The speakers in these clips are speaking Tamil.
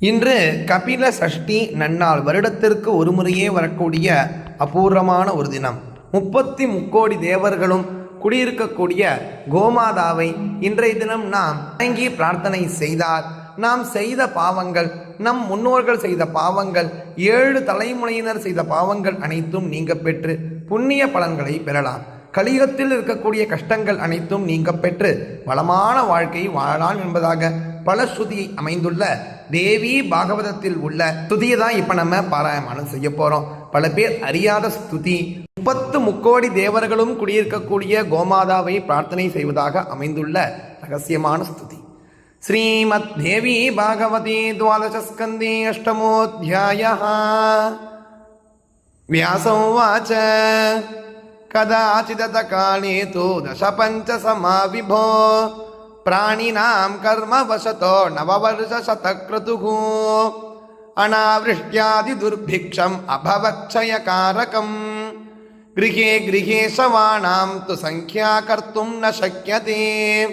இன்று கபில சஷ்டி நன்னாள் வருடத்திற்கு ஒரு முறையே வரக்கூடிய அபூர்வமான ஒரு தினம். முப்பத்தி முக்கோடி தேவர்களும் குடியிருக்கக்கூடிய கோமாதாவை இன்றைய தினம் நாம் வணங்கி பிரார்த்தனை செய்தார் நாம் செய்த பாவங்கள் நம் முன்னோர்கள் செய்த பாவங்கள் ஏழு தலைமுறையினர் செய்த பாவங்கள் அனைத்தும் நீங்க பெற்று புண்ணிய பலன்களை பெறலாம். கலிகத்தில் இருக்கக்கூடிய கஷ்டங்கள் அனைத்தும் நீங்க பெற்று வளமான வாழ்க்கை வாழலாம் என்பதாக பல ஸ்ருதி அமைந்துள்ள தேவி பாகவதத்தில் உள்ள ஸ்துதியை தான் இப்போ நம்ம பாராயணம் செய்ய போகிறோம் பல பேர் அறியாத ஸ்துதி. முப்பத்து முக்கோடி தேவர்களும் குடியிருக்கக்கூடிய கோமாதாவை பிரார்த்தனை செய்வதாக அமைந்துள்ள ரகசியமான ஸ்துதி. ஸ்ரீமத் தேவி பாகவதி துவாதசஸ்கந்தி அஷ்டமோத்தியாய வியாசம் வாச்ச கதாச்சிதத காலே தோ தச பஞ்சசமா விபோ प्राणिनां कर्मवशतो नववर्षशतक्रतुः। अनावृष्ट्यादिदुर्भिक्षम् अभवक्षयकारकम् गृहे गृहे शवानां तु सङ्ख्या कर्तुं न शक्यते।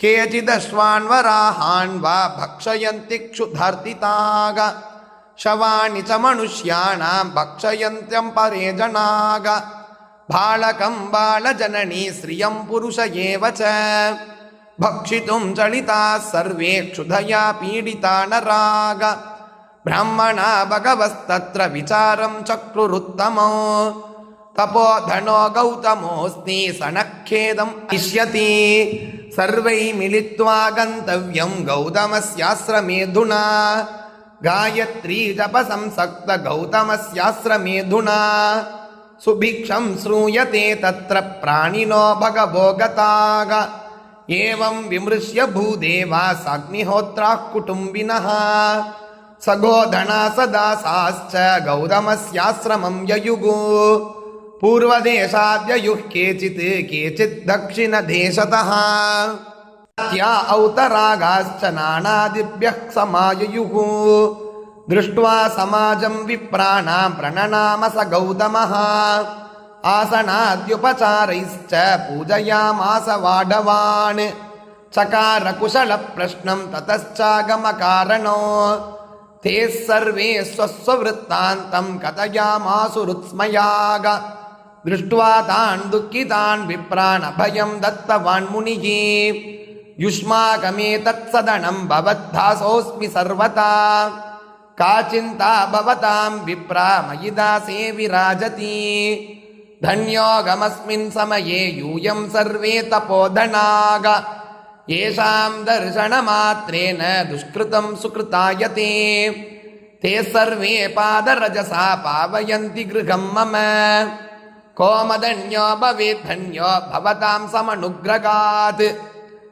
केचिदश्वान्वराहान् वा भक्षयन्ति क्षुधार्तिताग। शवानि च मनुष्याणां भक्षयन्त्यं परे जनाग। बालकं बालजननी श्रियं पुरुष एव च। भक्षितुं चलिताः सर्वे क्षुधया पीडिता नराग ब्राह्मणा भगवस्तत्र विचारं चक्रुरुत्तमो तपोधनो गौतमोऽस्ति सनःखेदम् इष्यति सर्वै मिलित्वा गन्तव्यं गौतमस्याश्रमेधुना गायत्री जपसंसक्त गौतमस्याश्रमेधुना सुभिक्षं श्रूयते तत्र प्राणिनो भगवो गताग एवं विमृश्य भूदेवा साग्निहोत्राः कुटुम्बिनः सगोधना सदासाश्च गौतमस्याश्रमं ययुगु पूर्वदेशाद्ययुः केचित् केचित् दक्षिणदेशतः त्या औतरागाश्च नानादिभ्यः समाययुः दृष्ट्वा समाजं विप्राणां प्रणनाम स गौतमः आसनाद्युपचारैश्च पूजयामास वाडवान् चकारकुशलप्रश्नं ततश्चागमकारणो ते सर्वे स्वस्ववृत्तान्तं कथयामासुरुत्स्मयाग दृष्ट्वा तान् दुःखितान् विप्रान् अभयं दत्तवान् मुनिः युष्माकमेतत्सदनं भवद्धासोऽस्मि सर्वथा का चिन्ता भवतां विप्रा मयि दासे विराजति धन्योऽगमस्मिन् समये यूयं सर्वे तपोधनाग येषां दर्शनमात्रेण दुष्कृतं सुकृतायते ते सर्वे पादरजसा पावयन्ति गृहं मम कोमदन्यो भवेद्धन्यो भवतां समनुग्रगात्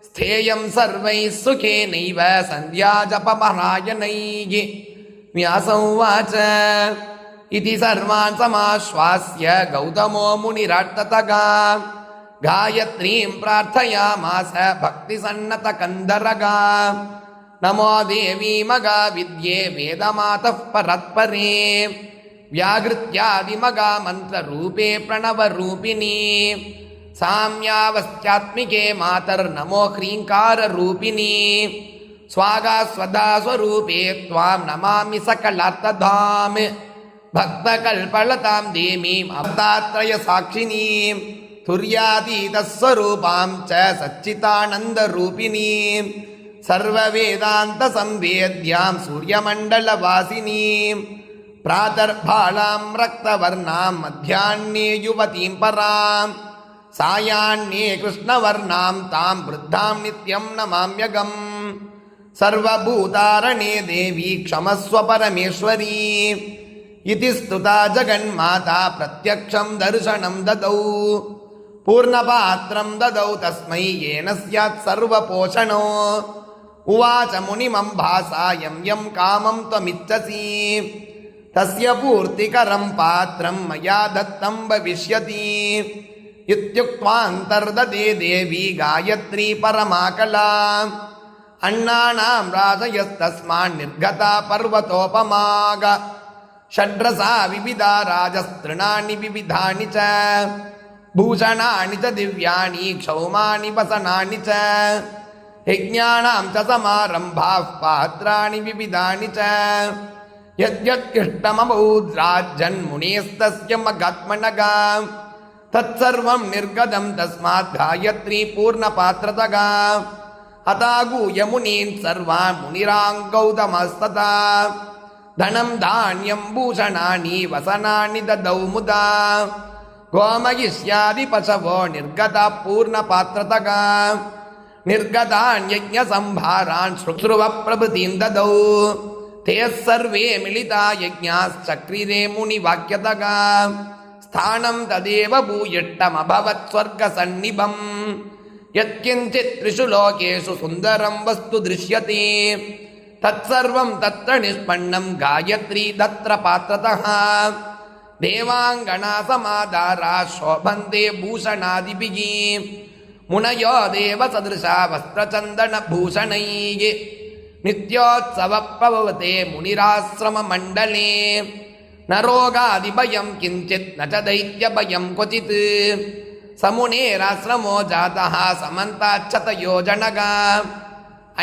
स्थेयं सर्वैः सुखेनैव सन्ध्याजपमहायनैः व्यासौवाच इति सर्वान् समाश्वास्य गौतमो मुनिराट्ततगा गायत्रीं प्रार्थयामास भक्तिसन्नतकन्दरगा नमो देवी मगा विद्ये वेदमातः परत्परे व्याघृत्यादिमगा मन्त्ररूपे प्रणवरूपिणी साम्यावस्त्यात्मिके मातर्नमो ह्रीङ्काररूपिणी स्वागा स्वदा स्वरूपे त्वां नमामि सकलार्थधाम பக்தகல்பளதாம் தீமீம் அப்தாத்ரய சாட்சினீம் துரியாதீதஸ்வரூபாம் ச சச்சிதானந்த ரூபிணீம் சர்வ வேதாந்த சம்வேத்யாம் சூரியமண்டல வாசினீம் பிராதர்பாலாம் ரக்தவர்ணாம் மத்தியான்னே யுவதீம் பராம் சாயான்னே கிருஷ்ணவர்ணாம் தாம் விருத்தாம் நித்யம் நமாம்யகம் சர்வபூதாரணே தேவி க்ஷமஸ்வ பரமேஸ்வரீ इति स्तुता जगन्माता प्रत्यक्षं दर्शनं ददौ पूर्णपात्रं ददौ तस्मै येन स्यात् सर्वपोषणो उवाच मुनिमम्भासा यं यं कामं त्वमिच्छसि तस्य पूर्तिकरं पात्रं मया दत्तं भविष्यति इत्युक्त्वान्तर्ददे देवी गायत्री परमाकला अण्णानां राजयस्तस्मान् निर्गता पर्वतोपमाग षड्रसा विविधा राजस्तृणानि विविधानि च भूषणानि च दिव्यानि क्षौमानि वसनानि च यज्ञानां च समारम्भाः पात्राणि विविधानि च यद्यत्कृष्टमबूद्राजन्मुनेस्तस्य मगात्मनगा तत्सर्वं निर्गतं तस्मात् गायत्री पूर्णपात्रतगा தனம் தானியம் பூஷணானி வசனானி ததௌ முதா. கோமயிஷ்யாதி பசவோ நிர்கதா பூர்ண பாத்திரதகா. நிர்கதான் யஜ்ஞ சம்பாரான் ஸ்ருத்ருவ பிரபுதீம் ததௌ. தே சர்வே மிளிதா யஜ்ஞாச்சக்ரிரே முனி வாக்கியதகா. ஸ்தானம் ததேவ பூயிட்டம் அபவத் ஸ்வர்க சந்நிபம். யத்கிஞ்சித் த்ரிஷு லோகேஷு சுந்தரம் வஸ்து திருஷ்யதே. தற்சர்வம் தத்திர நிஷ்பண்ணம் காயத்ரி தத்திர பாத்திரதா தேவாங்கணா சமாதாரா சோபந்தே பூஷணாதிபிகி. முனையோ தேவ சதிருஷா வஸ்திரச்சந்தன பூஷணையே. நித்யோத்சவப்பவதே முனிராசிரம மண்டலே. நரோகாதிபயம் கிஞ்சித் ந ச தைத்தியபயம் கொச்சித் சமுனேராசிரமோ ஜாதா சமந்தாச்சதயோ ஜனகா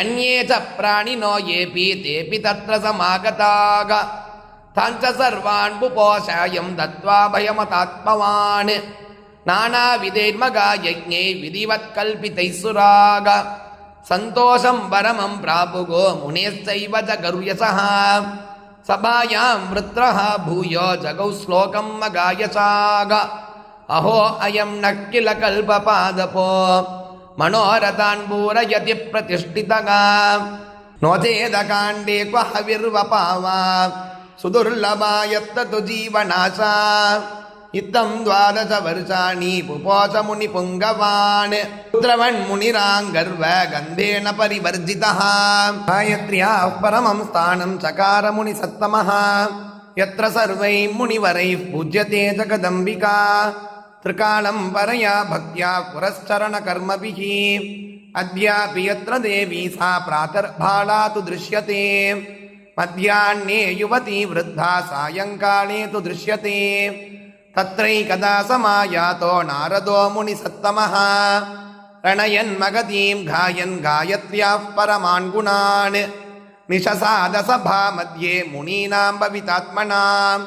அந்நேச்ச பிராணினோ ஏபி தேபி தற்ற சமாகதாக. தாஞ்ச சர்வான்பு போஷாயம் தத்வா பயமதாத்மவான். நானாவிதேர்மகா யஜ்ஞே விதிவத் கல்பிதை சுராக சந்தோஷம் பரமம் பிராபுகோ முனேச்சைவ ஜகர்யசா சபாயாம் விருத்ரஹா பூயோ ஜகௌ ஸ்லோகம் மகாயசாக. அஹோ அயம் நக்கில கல்பபாதபோ मनोरथान् पूरयति प्रतिष्ठितः नो चेदकाण्डे क्व हविर्वपावा सुदुर्लभा यत्ततु जीवनाशा इत्थं द्वादशवर्षाणि पुपोषमुनिपुङ्गवान् पुत्रवन्मुनिराङ्गर्व गन्धेन परिवर्जितः गायत्र्याः परमं स्थानं चकार मुनिसत्तमः यत्र सर्वैः मुनिवरैः पूज्यते जगदम्बिका त्रिकालं परया भक्त्या पुरश्चरणकर्मभिः अद्यापि यत्र देवी सा प्रातर्भाला तु दृश्यते मध्याह्ने युवती वृद्धा सायङ्काले तु दृश्यते तत्रैकदा समायातो नारदो मुनिसत्तमः रणयन्मगतीं गायन् गायत्र्याः परमान् गुणान् निशसादसभा मध्ये मुनीनां भवितात्मनां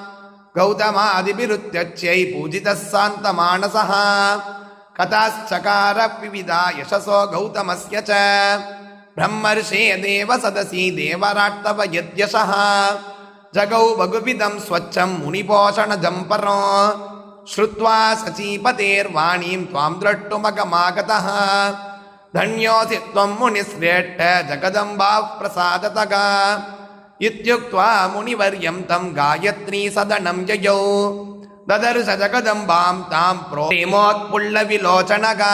गौतमादिभिरुत्यच्यै पूजितः शान्तमानसः कथाश्चकार विविधा यशसो गौतमस्य च ब्रह्मर्षे देव सदसि देवराट्तव यद्यशः जगौ बहुविधं स्वच्छं मुनिपोषणजं परो श्रुत्वा सचीपतेर्वाणीं त्वां द्रष्टुमगमागतः धन्योऽसि त्वं मुनिश्रेष्ठ जगदम्बाः प्रसादतः இத்தியுக்வா முனிவர்யம் தம் காயத்ரி சதனம் ஜயோ ததர்ச ஜகதம்பாம் தாம் புரோமோத்புள்ள விலோச்சனகா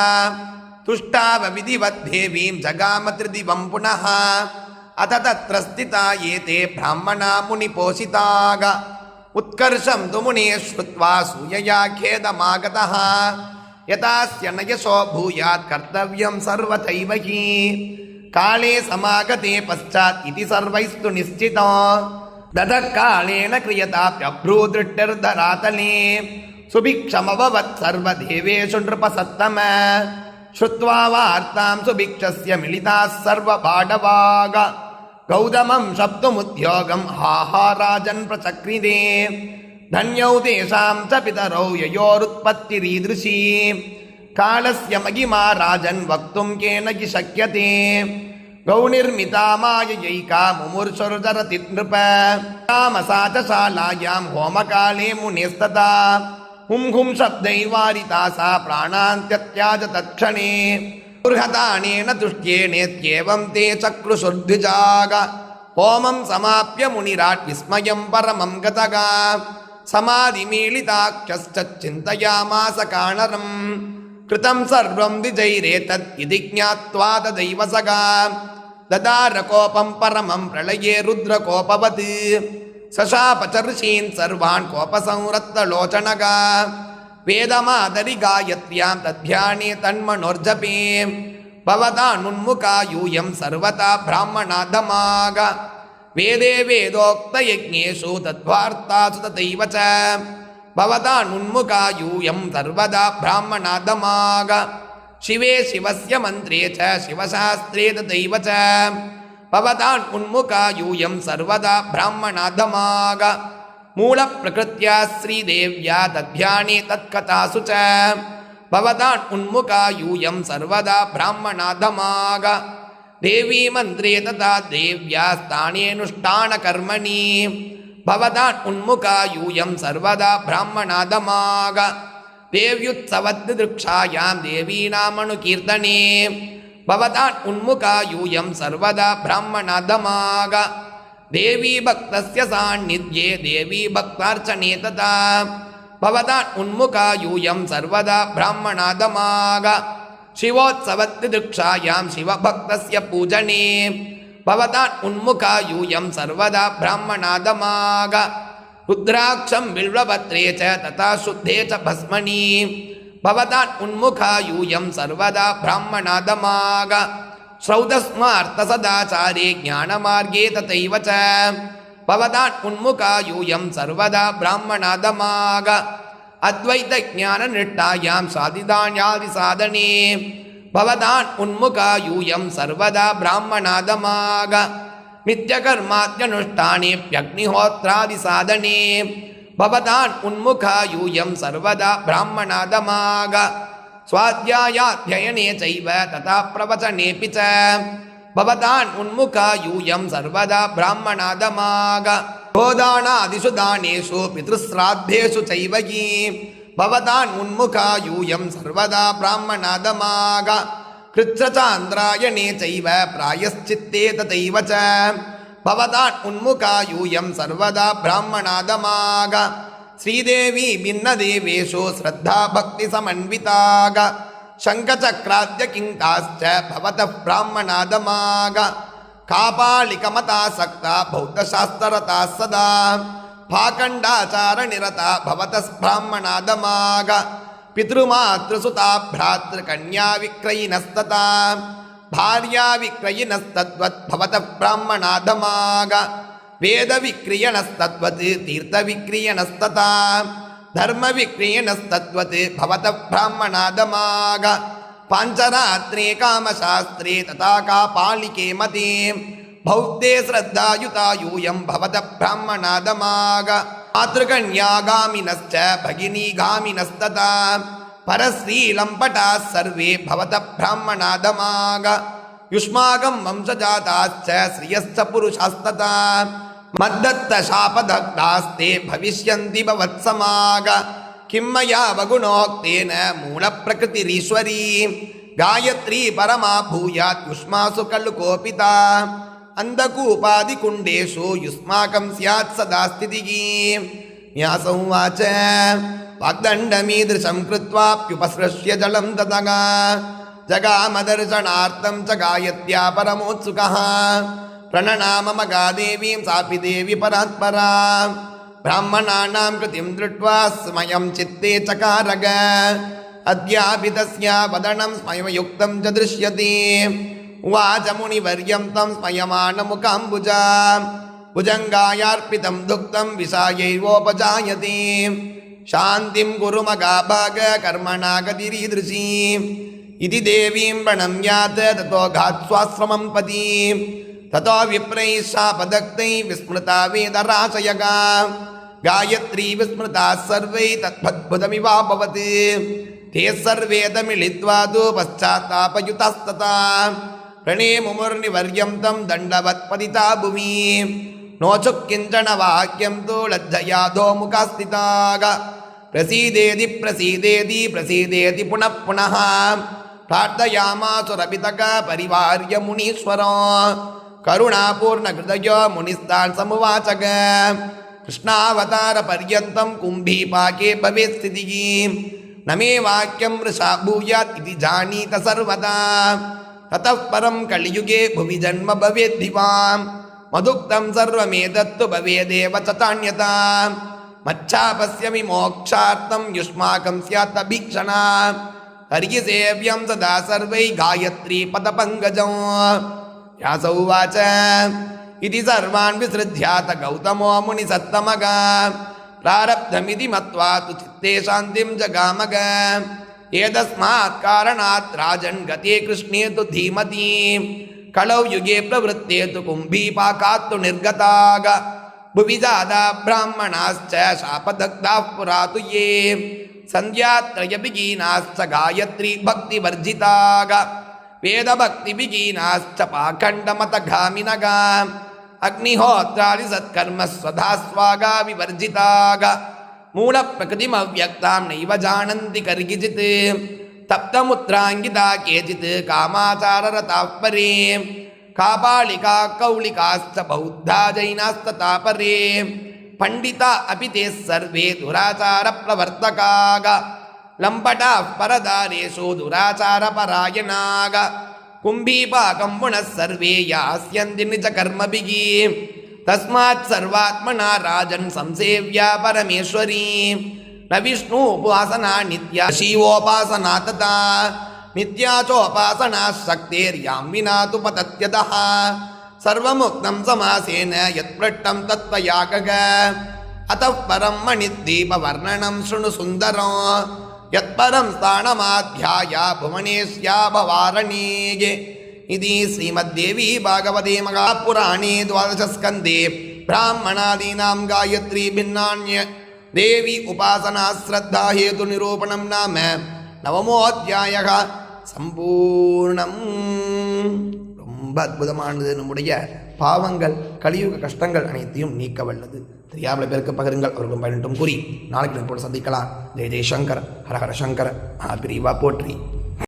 துஷ்டாவ விதிவத் தேவீம் ஜகாம திருதிவம் புனः அத தத்ர ஸ்திதா ஏதே பிராமணா முனி போஷிதாக உத்கர்ஷம் து முனே ஸ்ருத்வா சூயயா கேதமாகதः யதாஸ்ய நயசோ பூயாத் கர்த்தவ்யம் சர்வதைவகி காலே சமாகதே பஷாத் இது சர்வைஸ்து நிச்சிதம் தத காலேன கிரியதாப்யப்ரூ திருட்டர்தராதலே சுபிக்ஷமபவத் சர்வதேவேஷு நிருபசத்தம ஸ்ருத்வா வார்த்தாம் சுபிக்ஷஸ்ய மிளிதாஸ் சர்வ பாடவாக கௌதமம் சப்துமுத்யோகம் ஹாஹா ராஜன் பிரசக்ரிதே தன்யௌ தேசாம் ச பிதரௌ யயோருத்பத்திரீதிருஷீ वक्तुं केन हि शक्यते गौनिर्मिता माययैका मुमुर्षुर्जरति नृप रामसा च शालायां होमकाले मुनेस्तदा हुं हुं शब्दैर्वारिता सा प्राणान्त्यत्याज तत्क्षणे बृहदानेन तुष्ट्येनेत्येवं ते चक्रुषुर्द्विजाग होमं समाप्य मुनिराट् विस्मयं परमं गतगा समाधिमीलिताक्षश्च चिन्तयामास काणरम् கிருதம் சர்வம் விஜைரே தத் இது ஜாத்வா ததைவசகா ததார கோபம் பரமம் பிரளயே ருத்ர கோபவத் சசாபச்சர்ஷீன் சர்வான் கோபசம்ரத்தலோச்சனகா வேதமாதரி காயத்யாம் தத்யானே தன்மனோர்ஜபே பவதானுன்முகா யூயம் சர்வதா பிராமணாதமாக வேதே வேதோக்த யஜ்ஞேஷு தத்வார்த்தாசு ததைவச்ச பவதான் உன்முகாயூயம் சர்வதா பிராமணாதமாக. சிவே சிவசிய மந்திரே ச சிவசாஸ்திரே தைவ ச. பவதான் உன்முகாயூயம் சர்வதா பிராமணாதமாக. மூலப்பிரகிருத்தியா ஸ்ரீதேவியா தத்யானே தத்கதாசு ச. பவதான் உன்முகாயூயம் சர்வதா பிராமணாதமாக. தேவி மந்திரே ததா தேவியா ஸ்தானேனுஷ்டான கர்மணி பவதான் உன்முகாயூயம் சர்வதா பிராமணாதமாக. தேவ்யுத்சவது திருக்ஷாயாம் தேவீனாமனு கீர்த்தனே. பவதான் உன்முகாயூயம் சர்வதா பிராமணாதமாக. தேவி பக்தஸ்ய சாநித்யே தேவி பக்தார்ச்சனே ததா. பவதான் உன்முகாயூயம் சர்வதா பிராமணாதமாக. சிவோத்சவது திருக்ஷாயாம் பூஜனே. பவதான் உன்முகா யூயம் சர்வதா பிராமணாதமாக. ருத்ராட்சம் வில்வபத்ரே ச ததா சுத்தே ச பஸ்மணி பவதான் உன்முகா யூயம் சர்வதா பிராமணாதமாக. ஸ்ரௌதஸ்மார்த்தசதாச்சாரே ஞானமார்கே ததைவ ச. பவதான் உன்முகா யூயம் சர்வதா பிராமணாதமாக. அத்வைத ஞான நிட்டாயாம் சாதிதான்யாதி சாதனே उन्मुखा यूयं सर्वदा ब्राह्मणाधमाग नित्यकर्माद्यनुष्ठानेऽप्यग्निहोत्रादिसाधने भवतान् उन्मुखा यूयं सर्वदा ब्राह्मणाधमाग स्वाध्यायाध्ययने चैव तथा प्रवचनेऽपि च भवतान् उन्मुखा यूयं सर्वदा ब्राह्मणाधमाग गोदानादिषु दानेषु पितृश्राद्धेषु चैव பவதான் முன்முகாயூயம் சர்வதா பிராமணாதமாக. கிருத்ரச்சாந்திராயணே செய்வ பிராயஷ்சித்தே ததைவ ச. பவதான் உன்முகாயூயம் சர்வதா பிராமணாதமாக. ஸ்ரீதேவி பின்னதேவேஷோ ஸ்ரத்தா பக்தி சமன்விதாக. சங்கச்சக்ராத்ய கிங்காஸ்ச பவத பிராமணாதமாக. காபாலிகமதா சக்தா பௌத்தசாஸ்திரதா சதா. ಪಾಖಂಡಾಚಾರನಿರತ ಭವತಸ್ ಬ್ರಾಹ್ಮಣಾದಮಾಗ ಪಿತೃಮಾತೃಸುತಾ ಭ್ರಾತೃಕನ್ಯಾ ವಿಕ್ರಯಿನಸ್ತತಾ ಭಾರ್ಯಾ ವಿಕ್ರಯಿನಸ್ತದ್ವತ್ ಭವತ ಬ್ರಾಹ್ಮಣಾದಮಾಗ ವೇದ ವಿಕ್ರಿಯಣಸ್ತದ್ವತ್ ತೀರ್ಥ ವಿಕ್ರಿಯಣಸ್ತತಾ ಧರ್ಮ ವಿಕ್ರಿಯಣಸ್ತದ್ವತ್ ಭವತ ಬ್ರಾಹ್ಮಣಾದಮಾಗ ಪಾಂಚರಾತ್ರೇ ಕಾಮಶಾಸ್ತ್ರೇ ತಥಾ ಕಾಪಾಲಿಕೆ ಮತೇ భౌతే శ్రద్ధాయుతాయూయం భవత బ్రాహ్మణాదమాగ. మాతృకణ్యాగామినశ్చ భగినీగామినస్తత పరశ్రీలంపటా సర్వే భవత బ్రాహ్మణాదమాగ యుష్మాగం వంశజాతాశ్చ శ్రియశ్చ పురుషాస్తత మద్దత్త శాపదగ్ధాస్తే భవిష్యంతి భవత్సమాగ కిం మయా వగుణోక్తేన మూలప్రకృతిరీశ్వరీ గాయత్రీ పరమా భూయాత్ భూయాత్యుష్మాసు కళ్ళు కోపితా अन्धकूपादिकुण्डेषु युष्माकं स्यात् सदा स्थितिः न्यासंवाच वाग्दण्डमीदृशं कृत्वाप्युपसृश्य जलं ततगा जगामदर्शनार्थं च गायत्या परमोत्सुकः प्रणनाम मगादेवीं सापि देवी परात्परा ब्राह्मणानां कृतिं दृष्ट्वा स्मयं चित्ते चकारग अद्यापि तस्या वदनं स्मययुक्तं च दृश्यते उवाच मुनिवर्यं तं स्मयमानमुखाम्बुजा भुजङ्गायार्पितं दुग्धं विषायैवोपजायते शान्तिं कुरु मगाभाग कर्मणा गतिरीदृशी इति देवीं प्रणम्यात् ततो घात्स्वाश्रमं पति ततो विप्रैः शापदग्धैः विस्मृता वेदराशयगा गायत्री विस्मृता सर्वैः तद्भुतमिवाभवत् ते सर्वे मिलित्वा तु पश्चात्तापयुतास्तथा प्रणेमुमुर्निवर्यं तं दण्डवत्पतिता भुवि नोचुः किञ्चन वाक्यं तु लज्जयाधोमुखा स्थिताग प्रसीदेति प्रसीदेति प्रसीदेति पुनः पुनः प्रार्थयामासुरपितक परिवार्य मुनीश्वरो करुणापूर्णहृदयो मुनिस्तान् समुवाचक कृष्णावतारपर्यन्तं कुम्भीपाके भवेत् स्थितिः न मे वाक्यं वृषा भूयात् इति जानीत सर्वदा தத்தப்பரம் கலியுகே புவி ஜன்ம பவேத்திவாம் மதுக்தம் சர்வமேதத்து பவேதேவ ததான்யதாம் மச்சாபஸ்யமி மோக்ஷார்த்தம் யுஷ்மாகம் சியாத் அபீக்ஷணா ஹரி சேவியம் சதா சர்வை காயத்ரி பத பங்கஜம் யாசௌ வாச்ச இது சர்வான் விசிருத்தியாத கௌதமோ முனி சத்தமக பிராரப்தமிதி மத்வா து சித்தே சாந்திம் ஜகாமக राजन् गते कृष्णे तु धीमती कलौ युगे प्रवृत्ते तु कुम्भीपाकात् तु निर्गताग। भुवि जादा ब्राह्मणाश्च शापदग्धाः पुरा तु ये। सन्ध्यात्रयभिगीनाश्च गायत्री भक्तिवर्जिताग। वेदभक्तिभिगीनाश्च पाखण्डमतघामिनगा अग्निहोत्रादि सत्कर्म स्वधा स्वागा विवर्जिताग மூலப்பிரகிருதிம் அவ்வக்தாம் நைவ ஜானந்தி கர்கிஜித் தப்தமுத்ராங்கிதா கேஜித் காமாச்சாரரதாப்பரே காபாலிகா கௌளிகாஸ்த பௌத்தா ஜைனாஸ்த தாபரே பண்டிதா அபி தே சர்வே துராச்சார பிரவர்த்தகாக லம்படா பரதாரேஷோ துராச்சார பராயணாக கும்பீபாகம் புனசர்வே யாஸ்யந்தி நிஜ கர்மபிகி तस्मात् सर्वात्मना राजन् संसेव्या परमेश्वरी न विष्णुोपासना नित्या शिवोपासना तथा नित्या चोपासना शक्तेर्यां विना तु पतत्यतः सर्वमुक्तं समासेन यत्पृष्टं तत्त्वयागग अतः परं मणिद्वीपवर्णनं शृणु सुन्दरं यत्परं स्थानमाध्याय भुवनेश्या भवारण्ये इति श्रीमद्देवी भागवते महापुराणे द्वादशस्कन्धे ब्राह्मणादीनां गायत्री भिन्नान्य தேவி உபாசனா ஸ்ரத்தா ஹேது நிரூபணம் நாம நவமோத்தியாய சம்பூர்ணம் ரொம்ப அற்புதமானது நம்முடைய பாவங்கள் கலியுக கஷ்டங்கள் அனைத்தையும் நீக்க வல்லது தெரியாமல் பேருக்கு பகிருங்கள் அவர்களும் பயனிட்டும் கூறி நாளைக்கு நம்ம சந்திக்கலாம் ஜெய ஜெயசங்கர் ஹரஹர சங்கர் மகாபிரிவா போற்றி